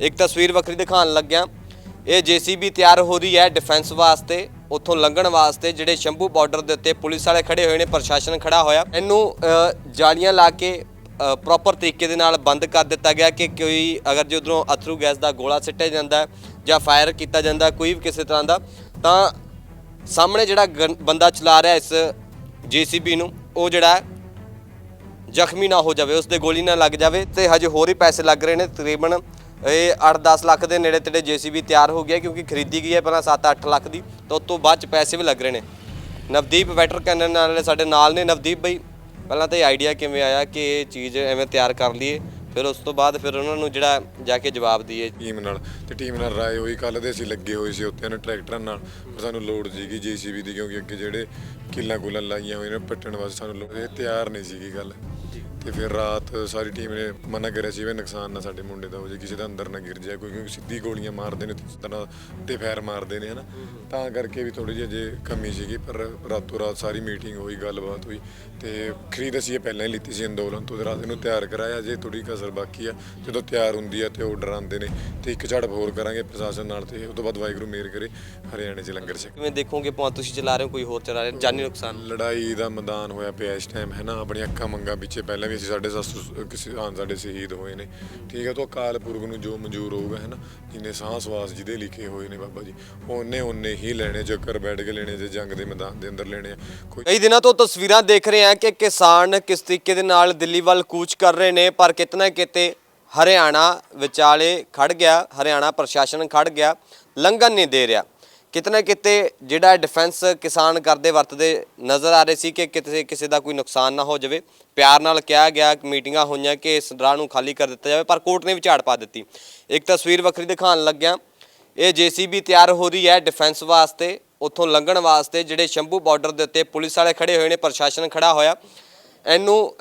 ਇੱਕ ਤਸਵੀਰ ਵੱਖਰੀ ਦਿਖਾਉਣ ਲੱਗਿਆ। ਇਹ ਜੀਸੀਬੀ ਤਿਆਰ ਹੋ ਰਹੀ ਹੈ ਡਿਫੈਂਸ ਵਾਸਤੇ, ਉੱਥੋਂ ਲੰਘਣ ਵਾਸਤੇ, ਜਿਹੜੇ ਸ਼ੰਭੂ ਬਾਰਡਰ ਦੇ ਉੱਤੇ ਪੁਲਿਸ ਵਾਲੇ ਖੜੇ ਹੋਏ ਨੇ, ਪ੍ਰਸ਼ਾਸਨ ਖੜਾ ਹੋਇਆ। ਇਹਨੂੰ ਜਾਲੀਆਂ ਲਾ ਕੇ ਪ੍ਰੋਪਰ ਤਰੀਕੇ ਦੇ ਨਾਲ ਬੰਦ ਕਰ ਦਿੱਤਾ ਗਿਆ ਕਿ ਕੋਈ, ਅਗਰ ਜੇ ਉਧਰੋਂ ਅਥਰੂ ਗੈਸ ਦਾ ਗੋਲਾ ਸਿੱਟਿਆ ਜਾਂਦਾ ਜਾਂ ਫਾਇਰ ਕੀਤਾ ਜਾਂਦਾ, ਕੋਈ ਵੀ ਕਿਸੇ ਤਰ੍ਹਾਂ ਦਾ, ਤਾਂ ਸਾਹਮਣੇ ਜਿਹੜਾ ਗਨ- ਬੰਦਾ ਚਲਾ ਰਿਹਾ ਇਸ ਜੀਸੀਬੀ ਨੂੰ, ਉਹ ਜਿਹੜਾ ਜ਼ਖਮੀ ਨਾ ਹੋ ਜਾਵੇ ਉਸ ਦੇ ਗੋਲੀ ਨਾ ਲੱਗ ਜਾਵੇ ਤੇ ਹਜੇ ਹੋਰ ਹੀ ਪੈਸੇ ਲੱਗ ਰਹੇ ਨੇ, ਤਕਰੀਬਨ ਇਹ 8-10 ਲੱਖ ਦੇ ਨੇੜੇ ਤੇੜੇ ਜੀਸੀਬੀ ਤਿਆਰ ਹੋ ਗਿਆ ਕਿਉਂਕਿ ਖਰੀਦੀ ਗਈ ਹੈ ਪਹਿਲਾਂ 7-8 ਲੱਖ ਦੀ ਤਾਂ ਉਸ ਤੋਂ ਬਾਅਦ ਚ ਪੈਸੇ ਵੀ ਲੱਗ ਰਹੇ ਨੇ। ਨਵਦੀਪ ਵੈਟਰ ਕੈਨਨ ਵਾਲੇ ਸਾਡੇ ਨਾਲ ਨੇ। ਨਵਦੀਪ ਬਈ ਪਹਿਲਾਂ ਤਾਂ ਇਹ ਆਈਡੀਆ ਕਿਵੇਂ ਆਇਆ ਕਿ ਇਹ ਚੀਜ਼ ਐਵੇਂ ਤਿਆਰ ਕਰ ਲਈਏ ਫਿਰ ਉਸ ਤੋਂ ਬਾਅਦ ਫਿਰ ਉਹਨਾਂ ਨੂੰ ਜਿਹੜਾ ਜਾ ਕੇ ਜਵਾਬ ਦਈਏ। ਟੀਮ ਨਾਲ ਤੇ ਟੀਮ ਨਾਲ ਰਾਏ ਹੋਈ ਕੱਲ ਦੇ ਅਸੀਂ ਲੱਗੇ ਹੋਏ ਸੀ ਉੱਤੇ ਨੇ ਟਰੈਕਟਰਾਂ ਨਾਲ ਪਰ ਸਾਨੂੰ ਲੋਡ ਸੀਗੀ ਜੀਸੀਬੀ ਦੀ ਕਿਉਂਕਿ ਅੱਗੇ ਜਿਹੜੇ ਕਿੱਲਾਂ ਕੁੱਲਾਂ ਲਾਈਆਂ ਹੋਈਆਂ ਨੇ ਪੱਟਣ ਵਾਸਤੇ ਸਾਨੂੰ ਲੋੜ ਇਹ ਤਿਆਰ ਨਹੀਂ ਸੀਗੀ ਗੱਲ। ਤੇ ਫਿਰ ਰਾਤ ਸਾਰੀ ਟੀਮ ਨੇ ਮਨਾ ਕਰਿਆ ਸੀ ਵੀ ਨੁਕਸਾਨ ਨਾ ਸਾਡੇ ਮੁੰਡੇ ਦਾ ਹੋ ਜੇ ਕਿਸੇ ਦਾ ਅੰਦਰ ਨਾ ਗਿਰ ਜਾਏ ਕੋਈ ਕਿਉਂਕਿ ਸਿੱਧੀ ਗੋਲੀਆਂ ਮਾਰਦੇ ਨੇ ਇਸ ਤਰ੍ਹਾਂ ਤੇ ਫਾਇਰ ਮਾਰਦੇ ਨੇ ਹਨਾ। ਤਾਂ ਕਰਕੇ ਵੀ ਥੋੜੀ ਜਿਹੀ ਜੇ ਕਮੀ ਸੀਗੀ ਪਰ ਰਾਤੋਂ ਰਾਤ ਸਾਰੀ ਮੀਟਿੰਗ ਹੋਈ ਗੱਲਬਾਤ ਹੋਈ ਤੇ ਖਰੀਦ ਅਸੀਂ ਇਹ ਪਹਿਲਾਂ ਹੀ ਲਿੱਤੀ ਸੀ ਅੰਦੋਲਨ ਤੋਂ ਰਾਤ ਨੂੰ ਤਿਆਰ ਕਰਾਇਆ ਜੇ ਥੋੜੀ ਕਸਰ ਬਾਕੀ ਆ। ਜਦੋਂ ਤਿਆਰ ਹੁੰਦੀ ਆ ਤੇ ਆਰਡਰ ਆਉਂਦੇ ਨੇ ਤੇ ਇੱਕ ਝੜਪ ਹੋਰ ਕਰਾਂਗੇ ਪ੍ਰਸ਼ਾਸਨ ਨਾਲ ਤੇ ਉਸ ਤੋਂ ਬਾਅਦ ਵਾਹਿਗੁਰੂ ਮੇਰ ਕਰੇ ਹਰਿਆਣੇ 'ਚ ਲੰਗਰ ਛਕ। ਕਿਵੇਂ ਦੇਖੋਗੇ ਭਾਵੇਂ ਤੁਸੀਂ ਚਲਾ ਰਹੇ ਹੋ ਕੋਈ ਹੋਰ ਚਲਾ ਰਿਹਾ ਜਾਨੀ ਨੁਕਸਾਨ? ਲੜਾਈ ਦਾ ਮੈਦਾਨ ਹੋਇਆ ਪਿਆ ਇਸ ਟਾਈਮ ਹੈ ਨਾ ਆਪਣੀਆਂ ਅੱਖਾਂ ਮੰਗਾ ਪਿੱਛੇ ਪਹਿਲਾਂ ਵੀ ਸਾਡੇ ਸੱਸ ਕਿਸੇ ਆਨ ਸਾਡੇ ਸ਼ਹੀਦ ਹੋਏ ਨੇ। ਠੀਕ ਹੈ, ਤੋਂ ਅਕਾਲ ਪੁਰਖ ਨੂੰ ਜੋ ਮਨਜ਼ੂਰ ਹੋਊਗਾ, ਹੈ ਨਾ, ਜਿੰਨੇ ਸਾਹ ਸਵਾਸ ਜਿਹਦੇ ਲਿਖੇ ਹੋਏ ਨੇ ਬਾਬਾ ਜੀ ਉਹਨੇ ਉਹਨੇ ਹੀ ਲੈਣੇ, ਚੱਕਰ ਬੈਠ ਕੇ ਲੈਣੇ ਜੇ ਜੰਗ ਦੇ ਮੈਦਾਨ ਦੇ ਅੰਦਰ ਲੈਣੇ ਆ। ਕੋਈ ਕਈ ਦਿਨਾਂ ਤੋਂ ਤਸਵੀਰਾਂ ਦੇਖ ਰਹੇ ਹਾਂ ਕਿ ਕਿਸਾਨ ਕਿਸ ਤਰੀਕੇ ਦੇ ਨਾਲ ਦਿੱਲੀ ਵੱਲ ਕੂਚ ਕਰ ਰਹੇ ਨੇ, ਪਰ ਕਿਤਨਾ ਕਿਤੇ ਹਰਿਆਣਾ ਵਿਚਾਲੇ ਖੜ ਗਿਆ, ਹਰਿਆਣਾ ਪ੍ਰਸ਼ਾਸਨ ਖੜ ਗਿਆ, ਲੰਘਣ ਨਹੀਂ ਦੇ ਰਿਹਾ। ਕਿਤਨਾ ਕਿਤੇ ਜਿਹੜਾ ਡਿਫੈਂਸ ਕਿਸਾਨ ਕਰਦੇ ਵਰਤਦੇ ਨਜ਼ਰ ਆ ਰਹੇ ਸੀ ਕਿ ਕਿਤੇ ਕਿਸੇ ਦਾ ਕੋਈ ਨੁਕਸਾਨ ਨਾ ਹੋ ਜਾਵੇ। ਪਿਆਰ ਨਾਲ ਕਿਹਾ ਗਿਆ, ਮੀਟਿੰਗਾਂ ਹੋਈਆਂ ਕਿ ਇਸ ਰਾਹ ਨੂੰ ਖਾਲੀ ਕਰ ਦਿੱਤਾ ਜਾਵੇ, ਪਰ ਕੋਰਟ ਨੇ ਵੀ ਝਾੜ ਪਾ ਦਿੱਤੀ। ਇੱਕ ਤਸਵੀਰ ਵੱਖਰੀ ਦਿਖਾਉਣ ਲੱਗਿਆ, ਇਹ ਜੀਸੀਬੀ ਤਿਆਰ ਹੋ ਰਹੀ ਹੈ ਡਿਫੈਂਸ ਵਾਸਤੇ, ਉੱਥੋਂ ਲੰਘਣ ਵਾਸਤੇ, ਜਿਹੜੇ ਸ਼ੰਭੂ ਬਾਰਡਰ ਦੇ ਉੱਤੇ ਪੁਲਿਸ ਵਾਲੇ ਖੜੇ ਹੋਏ ਨੇ, ਪ੍ਰਸ਼ਾਸਨ ਖੜਾ ਹੋਇਆ। ਇਹਨੂੰ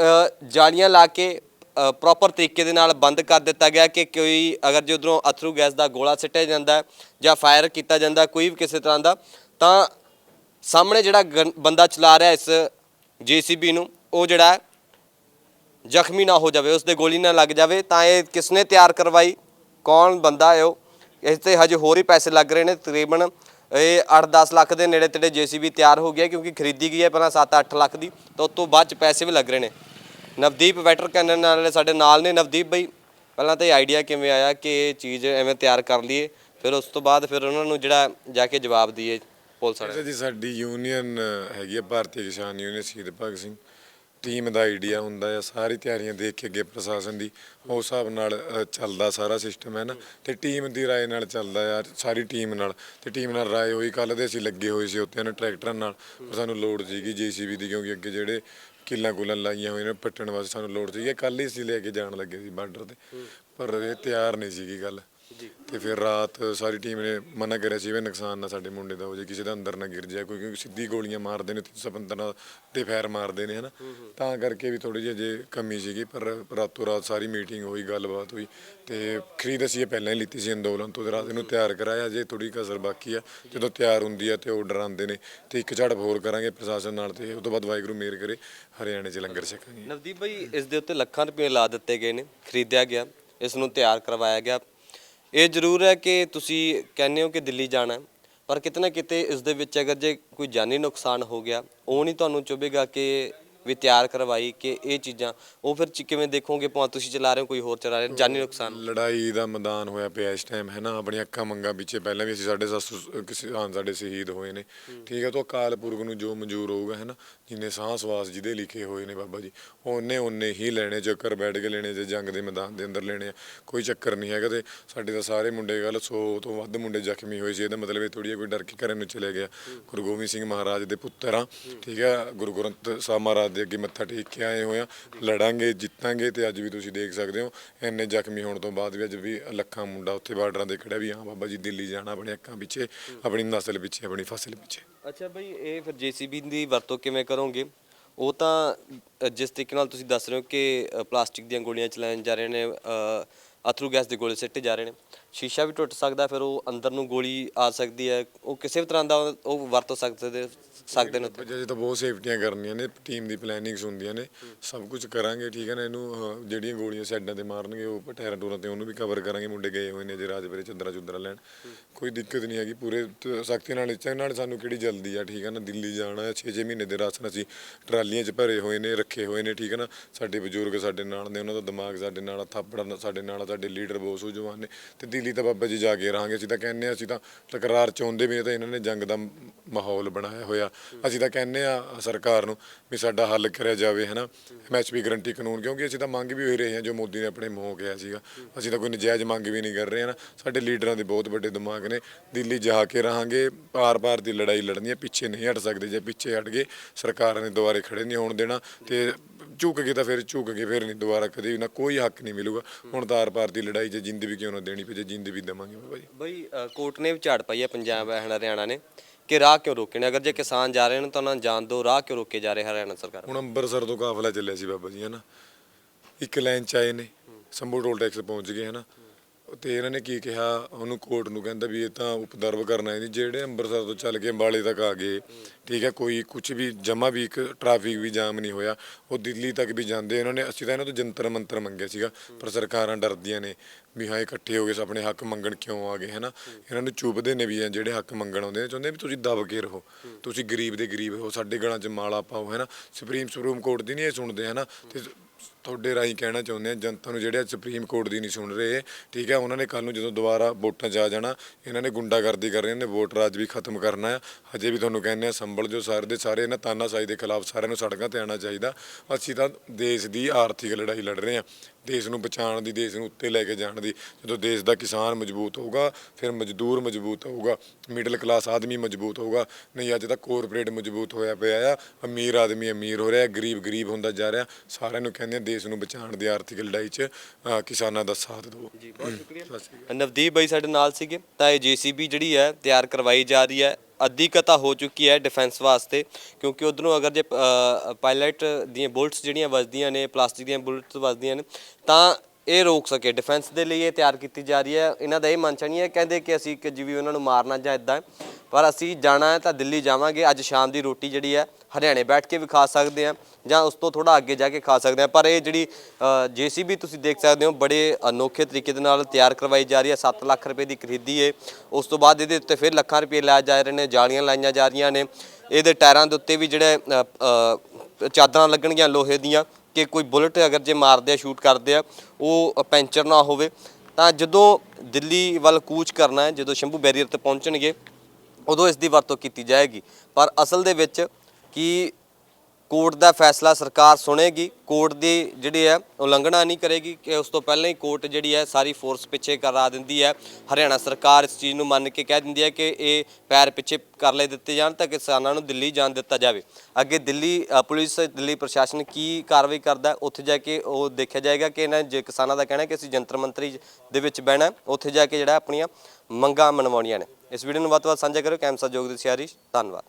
ਜਾਲੀਆਂ ਲਾ ਕੇ ਪ੍ਰੋਪਰ ਤਰੀਕੇ ਦੇ ਨਾਲ ਬੰਦ ਕਰ ਦਿੱਤਾ ਗਿਆ ਕਿ ਕੋਈ ਅਗਰ ਜੇ ਉਧਰੋਂ ਅਥਰੂ ਗੈਸ ਦਾ ਗੋਲਾ ਸਿੱਟਿਆ ਜਾਂਦਾ ਜਾਂ ਫਾਇਰ ਕੀਤਾ ਜਾਂਦਾ ਕੋਈ ਵੀ ਕਿਸੇ ਤਰ੍ਹਾਂ ਦਾ, ਤਾਂ ਸਾਹਮਣੇ ਜਿਹੜਾ ਗਨ- ਬੰਦਾ ਚਲਾ ਰਿਹਾ ਇਸ ਜੀਸੀਬੀ ਨੂੰ, ਉਹ ਜਿਹੜਾ ਜ਼ਖਮੀ ਨਾ ਹੋ ਜਾਵੇ ਉਸ ਦੇ ਗੋਲੀ ਨਾ ਲੱਗ ਜਾਵੇ, ਤਾਂ ਇਹ ਕਿਸਨੇ ਤਿਆਰ ਕਰਵਾਈ? ਕੌਣ ਬੰਦਾ ਹੈ ਉਹ? ਇਸ ਤੇ ਹਜੇ ਹੋਰ ਹੀ ਪੈਸੇ ਲੱਗ ਰਹੇ ਨੇ, ਤਕਰੀਬਨ ਇਹ 8-10 ਲੱਖ ਦੇ ਨੇੜੇ ਤੇੜੇ ਜੀਸੀਬੀ ਤਿਆਰ ਹੋ ਗਿਆ ਕਿਉਂਕਿ ਖਰੀਦੀ ਗਈ ਹੈ ਪਹਿਲਾਂ 7-8 ਲੱਖ ਦੀ, ਤਾਂ ਉਸ ਤੋਂ ਬਾਅਦ ਚ ਪੈਸੇ ਵੀ ਲੱਗ ਰਹੇ ਨੇ। ਨਵਦੀਪ ਵੈਟਰ ਕੈਨਨ ਨਾਲ ਸਾਡੇ ਨਾਲ ਨੇ। ਨਵਦੀਪ ਬਈ, ਪਹਿਲਾਂ ਤਾਂ ਇਹ ਆਈਡੀਆ ਕਿਵੇਂ ਆਇਆ ਕਿ ਇਹ ਚੀਜ਼ ਐਵੇਂ ਤਿਆਰ ਕਰ ਲਈਏ, ਫਿਰ ਉਸ ਤੋਂ ਬਾਅਦ ਫਿਰ ਉਹਨਾਂ ਨੂੰ ਜਿਹੜਾ ਜਾ ਕੇ ਜਵਾਬ ਦਈਏ ਪੁਲਿਸ ਵਾਲੇ ਅੱਛਾ ਜੀ, ਸਾਡੀ ਯੂਨੀਅਨ ਹੈਗੀ ਆ, ਭਾਰਤੀ ਕਿਸਾਨ ਯੂਨੀਅਨ ਸ਼ਹੀਦ ਭਗਤ ਸਿੰਘ। ਟੀਮ ਦਾ ਆਈਡੀਆ ਹੁੰਦਾ ਆ ਸਾਰੀ ਤਿਆਰੀਆਂ ਦੇਖ ਕੇ ਅੱਗੇ ਪ੍ਰਸ਼ਾਸਨ ਦੀ ਉਸ ਹਿਸਾਬ ਨਾਲ ਅ, ਚੱਲਦਾ ਸਾਰਾ ਸਿਸਟਮ ਹੈ ਨਾ? ਤੇ ਟੀਮ ਦੀ ਰਾਏ ਨਾਲ ਚੱਲਦਾ ਆ ਸਾਰੀ ਟੀਮ ਨਾਲ। ਤੇ ਟੀਮ ਨਾਲ ਰਾਏ ਹੋਈ ਕੱਲ ਦੇ ਅਸੀਂ ਲੱਗੇ ਹੋਏ ਸੀ ਉੱਥੇ ਨੇ ਟਰੈਕਟਰਾਂ ਨਾਲ। ਪਰ ਸਾਨੂੰ ਲੋੜ ਸੀਗੀ ਜੀਸੀਬੀ ਦੀ ਕਿਉਂਕਿ ਅੱਗੇ ਜਿਹੜੇ ਕਿੱਲਾਂ ਕੁੱਲਾਂ ਲਾਈਆਂ ਹੋਈਆਂ ਨੇ ਪੱਟਣ ਵਾਸਤੇ ਸਾਨੂੰ ਲੋੜ ਸੀਗੀ। ਕੱਲ ਹੀ ਅਸੀਂ ਲੈ ਕੇ ਜਾਣ ਲੱਗੇ ਸੀ ਬਾਰਡਰ ਤੇ। ਪਰ ਇਹ ਤਿਆਰ ਨਹੀਂ ਸੀਗੀ ਗੱਲ। ਤੇ ਫਿਰ ਰਾਤ ਸਾਰੀ ਟੀਮ ਨੇ ਮਨਾ ਕਰਿਆ ਸੀ ਵੀ ਨੁਕਸਾਨ ਨਾ ਸਾਡੇ ਮੁੰਡੇ ਦਾ ਹੋ ਜੇ ਕਿਸੇ ਦਾ ਅੰਦਰ ਨਾ ਗਿਰ ਜਾਏ ਕੋਈ ਕਿਉਂਕਿ ਸਿੱਧੀ ਗੋਲੀਆਂ ਮਾਰਦੇ ਨੇ 315 ਤੇ ਫਾਇਰ ਮਾਰਦੇ ਨੇ ਹਨਾ। ਤਾਂ ਕਰਕੇ ਵੀ ਥੋੜੀ ਜਿਹੀ ਜੇ ਕਮੀ ਸੀਗੀ ਪਰ ਰਾਤੋਂ ਰਾਤ ਸਾਰੀ ਮੀਟਿੰਗ ਹੋਈ ਗੱਲਬਾਤ ਹੋਈ ਤੇ ਖਰੀਦ ਅਸੀਂ ਇਹ ਪਹਿਲਾਂ ਹੀ ਲਿੱਤੀ ਸੀ ਅੰਦੋਲਨ ਤੋਂ ਤੇ ਰਾਤ ਨੂੰ ਤਿਆਰ ਕਰਾਇਆ ਜੇ ਥੋੜੀ ਕਸਰ ਬਾਕੀ ਆ। ਜਦੋਂ ਤਿਆਰ ਹੁੰਦੀ ਆ ਤੇ ਆਰਡਰ ਆਉਂਦੇ ਨੇ ਤੇ ਇੱਕ ਝੜਪ ਹੋਰ ਕਰਾਂਗੇ ਪ੍ਰਸ਼ਾਸਨ ਨਾਲ ਤੇ ਉਸ ਤੋਂ ਬਾਅਦ ਵਾਹਿਗੁਰੂ ਮੇਰ ਕਰੇ ਹਰਿਆਣੇ 'ਚ ਲੰਗਰ ਛਕਾਂਗੇ ਨਵਦੀਪ ਭਾਈ ਇਸ ਦੇ ਉੱਤੇ ਲੱਖਾਂ ਰੁਪਏ ਲਾ ਦਿੱਤੇ ਗਏ ਨੇ ਖਰੀਦਿਆ ਗਿਆ ਇਸ ਨੂੰ ਤਿਆਰ ਕਰਵਾਇਆ ਗਿਆ ਇਹ ਜ਼ਰੂਰ ਹੈ ਕਿ ਤੁਸੀਂ ਕਹਿੰਦੇ ਹੋ ਕਿ ਦਿੱਲੀ ਜਾਣਾ ਹੈ, ਪਰ ਕਿਤੇ ਨਾ ਕਿਤੇ ਇਸ ਦੇ ਵਿੱਚ ਅਗਰ ਜੇ ਕੋਈ ਜਾਨੀ ਨੁਕਸਾਨ ਹੋ ਗਿਆ ਉਹ ਨਹੀਂ ਤੁਹਾਨੂੰ ਚੁਭੇਗਾ ਕਿ ਵੀ ਤਿਆਰ ਕਰਵਾਈ ਕਿ ਇਹ ਚੀਜ਼ਾਂ ਉਹ ਫਿਰ ਚ- ਕਿਵੇਂ ਦੇਖੋਗੇ ਭਾਵੇਂ ਤੁਸੀਂ ਚਲਾ ਰਹੇ ਹੋ ਕੋਈ ਹੋਰ ਚਲਾ ਰਿਹਾ ਜਾਨੀ ਨੁਕਸਾਨ? ਲੜਾਈ ਦਾ ਮੈਦਾਨ ਹੋਇਆ ਪਿਆ ਇਸ ਟਾਈਮ ਹੈ ਨਾ? ਆਪਣੀਆਂ ਅੱਖਾਂ ਮੰਗਾ ਪਿੱਛੇ ਪਹਿਲਾਂ ਵੀ ਅਸੀਂ ਸਾਡੇ ਸੱਸ ਕਿਸੇ ਆਨ ਸਾਡੇ ਸ਼ਹੀਦ ਹੋਏ ਨੇ। ਠੀਕ ਹੈ ਤੋਂ ਅਕਾਲ ਪੁਰਖ ਨੂੰ ਜੋ ਮਨਜ਼ੂਰ ਹੋਊਗਾ ਹੈ ਨਾ? ਜਿੰਨੇ ਸਾਹ ਸਵਾਸ ਜਿਹਦੇ ਲਿਖੇ ਹੋਏ ਨੇ ਬਾਬਾ ਜੀ ਉਹਨੇ ਉਹਨੇ ਹੀ ਲੈਣੇ, ਚੱਕਰ ਬੈਠ ਕੇ ਲੈਣੇ ਜੇ ਜੰਗ ਦੇ ਮੈਦਾਨ ਦੇ ਅੰਦਰ ਲੈਣੇ ਆ। ਕੋਈ ਚੱਕਰ ਨਹੀਂ ਹੈਗਾ ਤੇ ਸਾਡੇ ਤਾਂ ਸਾਰੇ ਮੁੰਡੇ ਗੱਲ 100 ਤੋਂ ਵੱਧ ਮੁੰਡੇ ਜ਼ਖਮੀ ਹੋਏ ਸੀ, ਇਹਦਾ ਮਤਲਬ ਇਹ ਥੋੜੀ ਜਿਹੀ ਕੋਈ ਡਰ ਕੇ ਘਰੇ ਨੂੰ ਚਲੇ ਗਿਆ। ਗੁਰੂ ਗੋਬਿੰਦ ਸਿੰਘ ਮਹਾਰਾਜ ਦੇ ਪੁੱਤਰ ਆ, ਠੀਕ ਹੈ ਗੁਰੂ ਗ੍ਰੰਥ ਸਾਹਿਬ ਮਹਾਰਾਜ ਦੇ ਅੱਗੇ ਮੱਥਾ ਟੇਕ ਕੇ ਆਏ ਹੋਏ ਆ, ਲੜਾਂਗੇ, ਜਿੱਤਾਂਗੇ ਤੇ ਅੱਜ ਵੀ ਤੁਸੀਂ ਦੇਖ ਸਕਦੇ ਹੋ, ਇੰਨੇ ਜ਼ਖਮੀ ਹੋਣ ਤੋਂ ਬਾਅਦ ਵੀ ਅੱਜ ਵੀ ਲੱਖਾਂ ਮੁੰਡਾ ਉੱਥੇ ਬਾਰਡਰਾਂ ਤੇ ਖੜਿਆ ਵੀ, ਹਾਂ ਬਾਬਾ ਜੀ ਦਿੱਲੀ ਜਾਣਾ, ਆਪਣੇ ਅੱਖਾਂ ਪਿੱਛੇ, ਆਪਣੀ ਨਸਲ ਪਿੱਛੇ, ਆਪਣੀ ਫਸਲ ਪਿੱਛੇ। ਅੱਛਾ ਬਈ, ਇਹ ਫਿਰ ਜੀਸੀਬੀ ਦੀ ਵਰਤੋਂ ਕਿਵੇਂ ਕਰੋ ਕਰੋਗੇ ਉਹ ਤਾਂ ਜਿਸ ਤਰੀਕੇ ਨਾਲ ਤੁਸੀਂ ਦੱਸ ਰਹੇ ਹੋ ਕਿ ਪਲਾਸਟਿਕ ਦੀਆਂ ਗੋਲੀਆਂ ਚਲਾਈਆਂ ਜਾ ਰਹੀਆਂ ਨੇ ਅਥਰੂ ਗੈਸ ਦੇ ਗੋਲੇ ਸਿੱਟੇ ਜਾ ਰਹੇ ਨੇ। ਸ਼ੀਸ਼ਾ ਵੀ ਟੁੱਟ ਸਕਦਾ, ਫਿਰ ਉਹ ਅੰਦਰ ਨੂੰ ਗੋਲੀ ਆ ਸਕਦੀ ਹੈ। ਉਹ ਕਿਸੇ ਵੀ ਤਰ੍ਹਾਂ ਦਾ ਉਹ ਵਰਤ ਸਕਦੇ ਸਕਦੇ ਨੇ ਉੱਥੇ। ਜੇ ਤਾਂ ਬਹੁਤ ਸੇਫਟੀਆਂ ਕਰਨੀਆਂ ਨੇ ਟੀਮ ਦੀ ਪਲੈਨਿੰਗਸ ਹੁੰਦੀਆਂ ਨੇ ਸਭ ਕੁਝ ਕਰਾਂਗੇ ਠੀਕ ਹੈ ਨਾ? ਇਹਨੂੰ ਅਹ, ਜਿਹੜੀਆਂ ਗੋਲੀਆਂ ਸਾਈਡਾਂ ਤੇ ਮਾਰਨਗੇ ਉਹ ਟਾਇਰਾਂ ਟੂਰਾਂ ਤੇ ਉਹਨੂੰ ਵੀ ਕਵਰ ਕਰਾਂਗੇ ਮੁੰਡੇ ਗਏ ਹੋਏ ਨੇ ਜੇ ਰਾਜਪੁਰੇ ਚੰਦਰਾ ਚੁੰਦਰਾ ਲੈਣ। ਕੋਈ ਦਿੱਕਤ ਨਹੀਂ ਹੈਗੀ ਪੂਰੇ ਸਖਤੀ ਨਾਲ ਇੱਛਾ ਨਾਲ ਸਾਨੂੰ ਕਿਹੜੀ ਜਲਦੀ ਆ ਠੀਕ ਹੈ ਨਾ? ਦਿੱਲੀ ਜਾਣਾ 6-6 ਮਹੀਨੇ ਦੇ ਰਾਸ਼ਨ ਅਸੀਂ ਟਰਾਲੀਆਂ 'ਚ ਭਰੇ ਹੋਏ ਨੇ ਰੱਖੇ ਹੋਏ ਨੇ ਠੀਕ ਹੈ ਨਾ? ਸਾਡੇ ਬਜ਼ੁਰਗ ਸਾਡੇ ਨਾਲ ਨੇ ਉਹਨਾਂ ਦਾ ਦਿਮਾਗ ਸਾਡੇ ਨਾਲ ਆ, ਥਾਪੜਾ ਸਾਡੇ ਨਾਲ ਆ, ਸਾਡੇ ਲੀਡਰ ਬਹੁਤ ਜਵਾਨ ਨੇ। ਤੇ ਦਿੱਲੀ ਤਾਂ ਬਾਬਾ ਜੀ ਜਾ ਕੇ ਰਹਾਂਗੇ ਅਸੀਂ ਤਾਂ ਕਹਿੰਦੇ ਹਾਂ ਅਸੀਂ ਤਾਂ ਤਕਰਾਰ ਚਾਹੁੰਦੇ ਵੀ ਨਹੀਂ ਤਾਂ ਇਹਨਾਂ ਨੇ ਜੰਗ ਦਾ ਮ- ਮਾਹੌਲ ਬਣਾਇਆ ਹੋਇਆ। ਅਸੀਂ ਤਾਂ ਕਹਿੰਦੇ ਆ ਸਰਕਾਰ ਨੂੰ ਵੀ ਸਾਡਾ ਹੱਲ ਕਰਿਆ ਜਾਵੇ, ਹਨਾ? ਐਮਐਸਪੀ ਗਰੰਟੀ ਕਾਨੂੰਨ, ਕਿਉਂਕਿ ਅਸੀਂ ਤਾਂ ਮੰਗ ਵੀ ਹੋਈ ਰਹੇ ਹਾਂ, ਜੋ ਮੋਦੀ ਨੇ ਆਪਣੇ ਮੂੰਹੋਂ ਕਿਹਾ ਸੀਗਾ। ਅਸੀਂ ਤਾਂ ਕੋਈ ਨਜਾਇਜ਼ ਮੰਗ ਵੀ ਨਹੀਂ ਕਰ ਰਹੇ, ਹਨ? ਸਾਡੇ ਲੀਡਰਾਂ ਦੇ ਬਹੁਤ ਵੱਡੇ ਦਿਮਾਗ ਨੇ। ਦਿੱਲੀ ਜਾ ਕੇ ਰਹਾਂਗੇ ਪਾਰ-ਪਾਰ ਦੀ ਲੜਾਈ ਲੜਨੀ ਹੈ, ਪਿੱਛੇ ਨਹੀਂ ਹਟ ਸਕਦੇ, ਜੇ ਪਿੱਛੇ ਹਟ ਗਏ, ਸਰਕਾਰ ਨੇ ਦੁਬਾਰੇ ਖੜੇ ਨਹੀਂ ਹੋਣ ਦੇਣਾ, ਤੇ ਝੁਕ ਗਏ ਤਾਂ ਫਿਰ, ਝੁਕ ਗਏ ਫਿਰ ਨਹੀਂ ਦੁਬਾਰਾ ਕਦੇ ਨਾ ਕੋਈ ਹੱਕ ਨਹੀਂ ਮਿਲੂਗਾ। ਹੁਣ ਤਾਂ ਆਰ-ਪਾਰ ਦੀ ਲੜਾਈ, ਜੇ ਜਿੰਦ ਵੀ ਕਿਉਂ ਨਾ ਦੇਣੀ ਪਈ, ਜੇ ਜਿੰਦ ਵੀ ਦੇਵਾਂਗੇ ਬਾਬਾ ਜੀ। ਕੋਰਟ ਨੇ ਵੀ ਝਾੜ ਪਾਈ ਹੈ ਪੰਜਾਬ, ਹਰਿਆਣਾ ਨੇ। ਕਿ ਰਾਹ ਕਿਉਂ ਰੋਕੇ ਨੇ? ਅਗਰ ਜੇ ਕਿਸਾਨ ਜਾ ਰਹੇ ਨੇ ਤਾਂ ਉਹਨਾਂ ਨੂੰ ਜਾਣ ਦਿਓ, ਰਾਹ ਕਿਉਂ ਰੋਕੇ ਜਾ ਰਹੇ ਹਰਿਆਣਾ ਸਰਕਾਰ? ਹੁਣ ਅੰਮ੍ਰਿਤਸਰ ਤੋਂ ਕਾਫਲਾ ਚੱਲਿਆ ਸੀ ਬਾਬਾ ਜੀ, ਹਨਾ? ਇੱਕ ਲਾਈਨ ਚ ਆਏ ਨੇ ਸੰਭੂ ਟੋਲ ਟੈਕਸ ਪਹੁੰਚ ਗਏ, ਹਨਾ? ਤੇ ਇਹਨਾਂ ਨੇ ਕੀ ਕਿਹਾ? ਉਹਨੂੰ ਕੋਰਟ ਨੂੰ ਕਹਿੰਦਾ ਵੀ ਇਹ ਤਾਂ ਉਪਦਰਵ ਕਰਨਾ ਹੈ ਜਿਹੜੇ ਅੰਮ੍ਰਿਤਸਰ ਤੋਂ ਚੱਲ ਕੇ ਅੰਬਾਲੇ ਤੱਕ ਆ ਗਏ, ਠੀਕ ਹੈ, ਕੋਈ ਕੁਝ ਵੀ ਜਮਾ ਵੀ ਇੱਕ ਟ੍ਰੈਫਿਕ ਵੀ ਜਾਮ ਨਹੀਂ ਹੋਇਆ। ਉਹ ਦਿੱਲੀ ਤੱਕ ਵੀ ਜਾਂਦੇ, ਇਹਨਾਂ ਨੇ ਅਸੀਂ ਤਾਂ ਇਹਨਾਂ ਤੋਂ ਜੰਤਰ ਮੰਤਰ ਮੰਗਿਆ ਸੀਗਾ, ਪਰ ਸਰਕਾਰਾਂ ਡਰਦੀਆਂ ਨੇ ਵੀ ਹਾਂ, ਇਕੱਠੇ ਹੋ ਗਏ ਆਪਣੇ ਹੱਕ ਮੰਗਣ ਕਿਉਂ ਆ ਗਏ, ਹਨਾ? ਇਹਨਾਂ ਨੂੰ ਚੁੱਭਦੇ ਨੇ ਵੀ ਆ, ਜਿਹੜੇ ਹੱਕ ਮੰਗਣ ਆਉਂਦੇ ਨੇ ਚਾਹੁੰਦੇ ਵੀ ਤੁਸੀਂ ਦਬ ਕੇ ਰਹੋ। ਤੁਸੀਂ ਗਰੀਬ ਦੇ ਗਰੀਬ ਹੋ, ਸਾਡੇ ਗਲਾਂ 'ਚ ਮਾਲਾ ਪਾਓ, ਹੈਨਾ? ਸੁਪਰੀਮ ਸੁਪਰੀਮ ਕੋਰਟ ਦੀ ਨਹੀਂ ਇਹ ਸੁਣਦੇ, ਹਨਾ? ਤੇ ਤੁਹਾਡੇ ਰਾਹੀਂ ਕਹਿਣਾ ਚਾਹੁੰਦੇ ਆ ਜਨਤਾ ਨੂੰ ਜਿਹੜੇ ਅੱਜ ਸੁਪਰੀਮ ਕੋਰਟ ਦੀ ਨਹੀਂ ਸੁਣ ਰਹੇ, ਠੀਕ ਹੈ, ਉਹਨਾਂ ਨੇ ਕੱਲ ਨੂੰ ਜਦੋਂ ਦੁਬਾਰਾ ਵੋਟਾਂ 'ਚ ਆ ਜਾਣਾ, ਇਹਨਾਂ ਨੇ ਗੁੰਡਾਗਰਦੀ ਕਰ ਰਹੇ ਨੇ ਵੋਟ ਰਾਜ ਵੀ ਖਤਮ ਕਰਨਾ ਆ ਹਜੇ ਵੀ ਤੁਹਾਨੂੰ ਕਹਿੰਦੇ ਆ ਸੰਭਲ ਜੋ ਸਾਰੇ ਦੇ ਸਾਰੇ ਇਹਨਾਂ ਤਾਨਾਸ਼ਾਹੀ ਦੇ ਖਿਲਾਫ ਸਾਰਿਆਂ ਨੂੰ ਸੜਕਾਂ ਤੇ ਆਉਣਾ ਚਾਹੀਦਾ। ਅਸੀਂ ਤਾਂ ਦੇਸ਼ ਦੀ ਆਰਥਿਕ ਲੜਾਈ ਲੜ ਰਹੇ ਆ ਦੇਸ਼ ਨੂੰ ਬਚਾਉਣ ਦੀ ਦੇਸ਼ ਨੂੰ ਉੱਤੇ ਲੈ ਕੇ ਜਾਣ ਦੀ ਜਦੋਂ ਦੇਸ਼ ਦਾ ਕਿਸਾਨ ਮਜ਼ਬੂਤ ਹੋਊਗਾ ਫਿਰ ਮਜ਼ਦੂਰ ਮਜ਼ਬੂਤ ਹੋਊਗਾ ਮਿਡਲ ਕਲਾਸ ਆਦਮੀ ਮਜ਼ਬੂਤ ਹੋਊਗਾ ਨਹੀਂ ਅੱਜ ਤੱਕ ਕੋਰਪੋਰੇਟ ਮਜ਼ਬੂਤ ਹੋਇਆ ਪਿਆ ਆ ਅਮੀਰ ਆਦਮੀ ਅਮੀਰ ਹੋ ਰਿਹਾ ਗਰੀਬ ਗਰੀਬ ਹੁੰਦਾ ਜਾ ਰਿਹਾ ਸਾਰਿਆਂ ਨੂੰ ਕਹਿੰਦੇ ਦੇਸ਼ ਨੂੰ ਬਚਾਉਣ ਦੀ ਆਰਥਿਕ ਲੜਾਈ 'ਚ ਕਿਸਾਨਾਂ ਦਾ ਸਾਥ ਦਿਓ ਜੀ ਬਹੁਤ ਸ਼ੁਕਰੀਆ। ਨਵਦੀਪ ਬਾਈ ਸਾਡੇ ਨਾਲ ਸੀਗੇ ਤਾਂ ਇਹ ਜੀਸੀਬੀ ਜਿਹੜੀ ਹੈ ਤਿਆਰ ਕਰਵਾਈ ਜਾ ਰਹੀ ਹੈ ਅੱਧੀ ਕਤਾ ਹੋ ਚੁੱਕੀ ਹੈ ਡਿਫੈਂਸ ਵਾਸਤੇ, ਕਿਉਂਕਿ ਉਧਰੋਂ ਅਗਰ ਜੇ ਪਾਇਲਟ ਦੀਆਂ ਬੁਲਟਸ ਜਿਹੜੀਆਂ ਵੱਜਦੀਆਂ ਨੇ ਪਲਾਸਟਿਕ ਦੀਆਂ ਬੁਲਟਸ ਵੱਜਦੀਆਂ ਨੇ, ਤਾਂ ਇਹ ਰੋਕ ਸਕੇ। ਡਿਫੈਂਸ ਦੇ ਲਈ ਇਹ ਤਿਆਰ ਕੀਤੀ ਜਾ ਰਹੀ ਹੈ। ਇਹਨਾਂ ਦਾ ਇਹ ਮਨਸ਼ਾ ਨਹੀਂ ਹੈ, ਕਹਿੰਦੇ ਕਿ ਅਸੀਂ ਕਿ ਜਿਵੇਂ ਉਹਨਾਂ ਨੂੰ ਮਾਰਨਾ ਜਾਂ ਇਦਾਂ ਪਰ ਅਸੀਂ ਜਾਣਾ ਹੈ ਤਾਂ ਦਿੱਲੀ ਜਾਵਾਂਗੇ। ਅੱਜ ਸ਼ਾਮ ਦੀ ਰੋਟੀ ਜਿਹੜੀ ਹੈ ਹਰਿਆਣੇ ਬੈਠ ਕੇ ਵੀ ਖਾ ਸਕਦੇ ਆ ਜਾਂ ਉਸ ਤੋਂ ਥੋੜਾ ਅੱਗੇ ਜਾ ਕੇ ਖਾ ਸਕਦੇ ਆ ਪਰ ਇਹ ਜਿਹੜੀ ਜੀਸੀਬੀ ਤੁਸੀਂ ਦੇਖ ਸਕਦੇ ਹੋ, ਬੜੇ ਅਨੋਖੇ ਤਰੀਕੇ ਦੇ ਨਾਲ ਤਿਆਰ ਕਰਵਾਈ ਜਾ ਰਹੀ ਹੈ। 7 ਲੱਖ ਰੁਪਏ ਦੀ ਖਰੀਦੀ ਹੈ। ਉਸ ਤੋਂ ਬਾਅਦ ਇਹਦੇ ਉੱਤੇ ਫਿਰ ਲੱਖਾਂ ਰੁਪਏ ਲਾਏ ਜਾ ਰਹੇ ਨੇ, ਜਾਲੀਆਂ ਲਾਈਆਂ ਜਾ ਰਹੀਆਂ ਨੇ। ਇਹਦੇ ਟਾਇਰਾਂ ਦੇ ਉੱਤੇ ਵੀ ਜਿਹੜੇ ਚਾਦਰਾਂ ਲੱਗਣਗੀਆਂ ਲੋਹੇ ਦੀਆਂ ਕਿ ਕੋਈ ਬੁਲਟ ਅਗਰ ਜੇ ਮਾਰਦੇ ਆ, ਸ਼ੂਟ ਕਰਦੇ ਆ, ਉਹ ਪੈਂਚਰ ਨਾ ਹੋਵੇ। ਤਾਂ ਜਦੋਂ ਦਿੱਲੀ ਵੱਲ ਕੂਚ ਕਰਨਾ ਹੈ, ਜਦੋਂ ਸ਼ੰਭੂ ਬੈਰੀਅਰ ਤੇ ਪਹੁੰਚਣਗੇ, ਉਦੋਂ ਇਸ ਦੀ ਵਰਤੋਂ ਕੀਤੀ ਜਾਏਗੀ। ਪਰ ਅਸਲ ਦੇ ਵਿੱਚ ਕੀ ਕੋਰਟ ਦਾ ਫੈਸਲਾ ਸਰਕਾਰ ਸੁਣੇਗੀ, ਕੋਰਟ ਦੀ ਜਿਹੜੀ ਹੈ, ਉਲੰਘਣਾ ਨਹੀਂ ਕਰੇਗੀ ਕਿ ਉਸ ਤੋਂ ਪਹਿਲਾਂ ਹੀ ਕੋਰਟ ਜਿਹੜੀ ਹੈ, ਸਾਰੀ ਫੋਰਸ ਪਿੱਛੇ ਕਰਾ ਦਿੰਦੀ ਹੈ। ਹਰਿਆਣਾ ਸਰਕਾਰ ਇਸ ਚੀਜ਼ ਨੂੰ ਮੰਨ ਕੇ ਕਹਿ ਦਿੰਦੀ ਹੈ ਕਿ ਇਹ ਪੈਰ ਪਿੱਛੇ ਕਰ ਲੈ ਦਿੱਤੇ ਜਾਣ ਤਾਂ ਕਿਸਾਨਾਂ ਨੂੰ ਦਿੱਲੀ ਜਾਣ ਦਿੱਤਾ ਜਾਵੇ। ਅੱਗੇ ਦਿੱਲੀ ਪੁਲਿਸ, ਦਿੱਲੀ ਪ੍ਰਸ਼ਾਸਨ ਕੀ ਕਾਰਵਾਈ ਕਰਦਾ ਉੱਥੇ ਜਾ ਕੇ ਉਹ ਦੇਖਿਆ ਜਾਏਗਾ ਕਿ ਇਹਨਾਂ ਜੇ ਕਿਸਾਨਾਂ ਦਾ ਕਹਿਣਾ ਕਿ ਅਸੀਂ ਜੰਤਰ ਮੰਤਰੀ ਦੇ ਵਿੱਚ ਬਹਿਣਾ ਉੱਥੇ ਜਾ ਕੇ ਜਿਹੜਾ ਆਪਣੀਆਂ ਮੰਗਾਂ ਮਨਵਾਉਣੀਆਂ ਨੇ। ਇਸ ਵੀਡੀਓ ਨੂੰ ਵੱਧ ਤੋਂ ਵੱਧ ਸਾਂਝਾ ਕਰੋ ਕੈਮਸਾ ਜੋਗ ਦੀ ਸਿਆਰੀ ਧੰਨਵਾਦ।